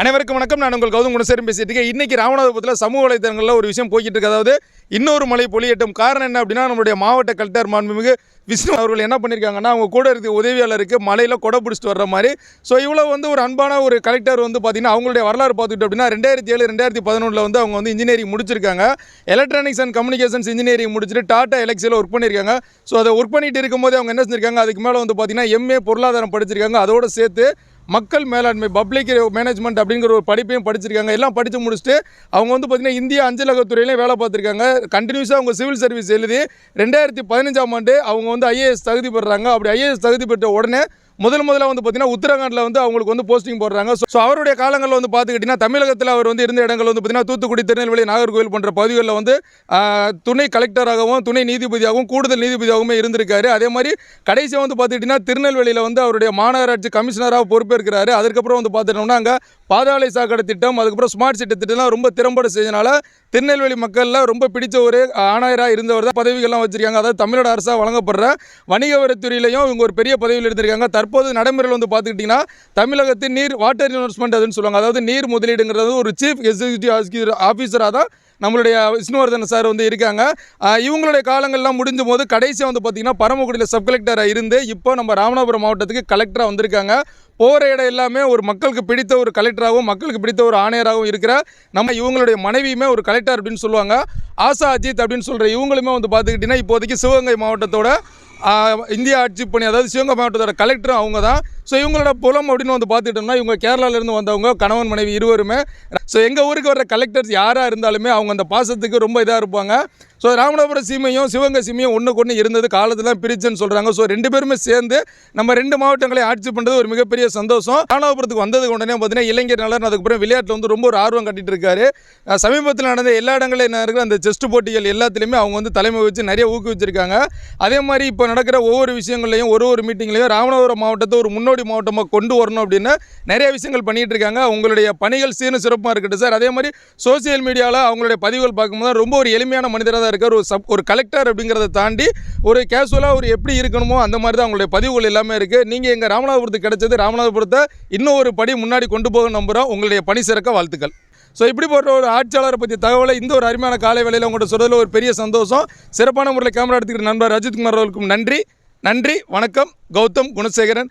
அனைவருக்கும் வணக்கம். நான் உங்கள் கௌதம் குணசேரம் பேசிட்டு இருக்கேன். இன்னைக்கு ராமநாதபுரத்தில் சமூக வலைதளங்களில் ஒரு விஷயம் போய்கிட்டு இருக்கு அதாவது இன்னொரு மலை பொலியட்டும் காரணம் என்ன அப்படின்னா நம்மளுடைய மாவட்ட கலெக்டர் மாண்புமிகு விஷ்ணு அவர்கள் என்ன பண்ணியிருக்காங்கன்னா அவங்க கூட இருக்க உதவியாளருக்கு மலையில் கொடை பிடிச்சிட்டு வர்ற மாதிரி. ஸோ இவ்வளோ வந்து ஒரு அன்பான ஒரு கலெக்டர் வந்து பார்த்தீங்கன்னா அவங்களுடைய வரலாறு பார்த்துக்கிட்டோம் அப்படின்னா ரெண்டாயிரத்தி ஏழு ரெண்டாயிரத்தி பதினொன்றில் வந்து அவங்க வந்து இன்ஜினியரிங் முடிச்சிருக்காங்க. எலக்ட்ரானிக்ஸ் அண்ட் கம்யூனிகேஷன்ஸ் இன்ஜினியரிங் முடிச்சுட்டு டாடா எலக்ஸியில் ஒர்க் பண்ணியிருக்காங்க ஸோ அதை ஒர்க் பண்ணிட்டு இருக்கும்போது அவங்க என்ன செஞ்சிருக்காங்க? அதுக்கு மேலே வந்து பார்த்தீங்கன்னா எம்ஏ பொருளாதாரம் படிச்சிருக்காங்க. அதோடு சேர்த்து மக்கள் மேலாண்மை பப்ளிக் மேனேஜ்மெண்ட் அப்படிங்கிற ஒரு படிப்பையும் படிச்சிருக்காங்க. எல்லாம் படித்து முடிச்சுட்டு அவங்க வந்து பார்த்திங்கன்னா இந்திய அஞ்சலகத்துறையிலையும் வேலை பார்த்துருக்காங்க. கண்டினியூஸாக அவங்க சிவில் சர்வீஸ் எழுதி ரெண்டாயிரத்தி பதினஞ்சாம் ஆண்டு அவங்க வந்து ஐஏஎஸ் தகுதி பெறுறாங்க. அப்படி ஐஏஎஸ் தகுதி பெற்ற உடனே முதல் முதல்ல வந்து பார்த்தீங்கன்னா உத்தரகாண்டில் வந்து அவங்களுக்கு வந்து போஸ்டிங் போடுறாங்க. ஸோ அவருடைய காலங்களில் வந்து பார்த்துக்கிட்டிங்கன்னா தமிழகத்தில் அவர் வந்து இருந்த இடங்கள் வந்து பார்த்தீங்கன்னா தூத்துக்குடி திருநெல்வேலி நாகர்கோவில் போன்ற பகுதிகளில் வந்து துணை கலெக்டராகவும் துணை நீதிபதியாகவும் கூடுதல் நீதிபதியாகவும் இருந்திருக்காரு. அதே மாதிரி கடைசியாக வந்து பார்த்துக்கிட்டிங்கன்னா திருநெல்வேலியில் வந்து அவருடைய மாநகராட்சி கமிஷனராக பொறுப்பேற்கிறாரு. அதுக்கப்புறம் வந்து பார்த்துட்டோம்னா அங்கே பாதாளை சாக்கடை திட்டம் அதுக்கப்புறம் ஸ்மார்ட் சிட்டி திட்டம்லாம் ரொம்ப திறம்பட செஞ்சனால திருநெல்வேலி மக்களில் ரொம்ப பிடிச்ச ஒரு ஆணையராக இருந்தவர் தான் பதவிகள்லாம் வச்சுருக்காங்க. அதாவது தமிழ்நாடு அரசாக வழங்கப்படுற வணிக வரித்துறையிலையும் இவங்க ஒரு பெரிய பதவியில் இருந்திருக்காங்க தற்போது நடைமுறையில் வந்து பார்த்துக்கிட்டிங்கன்னா தமிழகத்தின் நீர் வாட்டர் இன்வெஸ்ட்மெண்ட் அதுன்னு சொல்லுவாங்க. அதாவது நீர் முதலீடுங்கிறது ஒரு சீஃப் எக்ஸிக்யூட்டிவ் ஆஃபீஸராக தான் நம்மளுடைய விஷ்ணுவர்தன் சார் வந்து இருக்காங்க. இவங்களுடைய காலங்கள்லாம் முடிஞ்ச போது கடைசியாக வந்து பார்த்திங்கன்னா பரமக்குடியில் சப் கலெக்டராக இருந்து இப்போ நம்ம ராமநாதபுரம் மாவட்டத்துக்கு கலெக்டராக வந்திருக்காங்க. போகிற இடம் எல்லாமே ஒரு மக்களுக்கு பிடித்த ஒரு கலெக்டராகவும் மக்களுக்கு பிடித்த ஒரு ஆணையராகவும் இருக்கிற நம்ம இவங்களுடைய மனைவியுமே ஒரு கலெக்டர் அப்படின்னு சொல்லுவாங்க. ஆசா அஜித் அப்படின்னு சொல்கிற இவங்களுமே வந்து பார்த்துக்கிட்டிங்கன்னா இப்போதைக்கு சிவகங்கை மாவட்டத்தோட இந்திய ஆட்சி பணி அதாவது சிவகங்கை மாவட்டத்தோட கலெக்டரும் அவங்க தான் ஸோ இவங்களோட புலம் அப்படின்னு வந்து பார்த்துக்கிட்டோம்னா இவங்க கேரளாவிலேருந்து வந்தவங்க கணவன் மனைவி இருவருமே ஸோ எங்கள் ஊருக்கு வர கலெக்டர்ஸ் யாராக இருந்தாலுமே அவங்க அந்த பாசத்துக்கு ரொம்ப இதாக இருப்பாங்க. ஸோ ராமநாதபுரம் சீமையும் சிவகங்கை சீமையும் ஒன்றுக்கு ஒன்று இருந்தது. காலத்தில் பிரிச்சுன்னு சொல்கிறாங்க ஸோ ரெண்டு பேருமே சேர்ந்து நம்ம ரெண்டு மாவட்டங்களை ஆட்சி பண்ணுறது ஒரு மிகப்பெரிய சந்தோஷம். ராமநாதபுரத்துக்கு வந்ததுக்கு உடனே பார்த்தீங்கன்னா இளைஞர் நலன் அதுக்கப்புறம் விளையாட்டில் வந்து ரொம்ப ஒரு ஆர்வம் கட்டிட்டு இருக்காரு. சமீபத்தில் நடந்த எல்லா இடங்களில் நடக்கிற அந்த செஸ்ட் போட்டிகள் எல்லாத்துலேயுமே அவங்க வந்து தலைமை வச்சு நிறைய ஊக்குவிச்சிருக்காங்க. அதே மாதிரி இப்போ நடக்கிற ஒவ்வொரு விஷயங்கள்லையும் ஒரு ஒரு மீட்டிங்லையும் ராமநாதபுரம் மாவட்டத்தை ஒரு முன்னோடி மாவட்டமாக கொண்டு வரணும் அப்படின்னு நிறைய விஷயங்கள் பண்ணிகிட்டு இருக்காங்க. உங்களுடைய பணிகள் சீரும் சிறப்பாக இருக்கட்டும் சார். அதே மாதிரி சோசியல் மீடியாவில் அவங்களுடைய பதிவுகள் பார்க்கும்போது ரொம்ப ஒரு எளிமையான மனிதராக தான் இருக்கார். ஒரு சப் ஒரு கலெக்டர் அப்படிங்கிறத தாண்டி ஒரு கேஷுவலாக ஒரு எப்படி இருக்கணுமோ அந்த மாதிரி தான் அவங்களுடைய பதிவுகள் எல்லாமே இருக்குது நீங்கள் எங்கள் ராமநாதபுரத்துக்கு கிடைச்சது ராமநாதபுரத்தை இன்னும் ஒரு படி முன்னாடி கொண்டு போக நம்புகிறோம் உங்களுடைய பணி சிறக்க வாழ்த்துக்கள். ஸோ இப்படி போன்ற ஒரு ஆட்சியாளரை பற்றி தகவலை இந்த ஒரு அருமையான காலை வேலையில் உங்கள்கிட்ட சொல்கிறதுல ஒரு பெரிய சந்தோஷம். சிறப்பான முறையில் கேமரா எடுத்துக்கிற நண்பர் அஜித்குமார் அவர்களுக்கும் நன்றி. நன்றி வணக்கம். கௌதம் குணசேகரன்.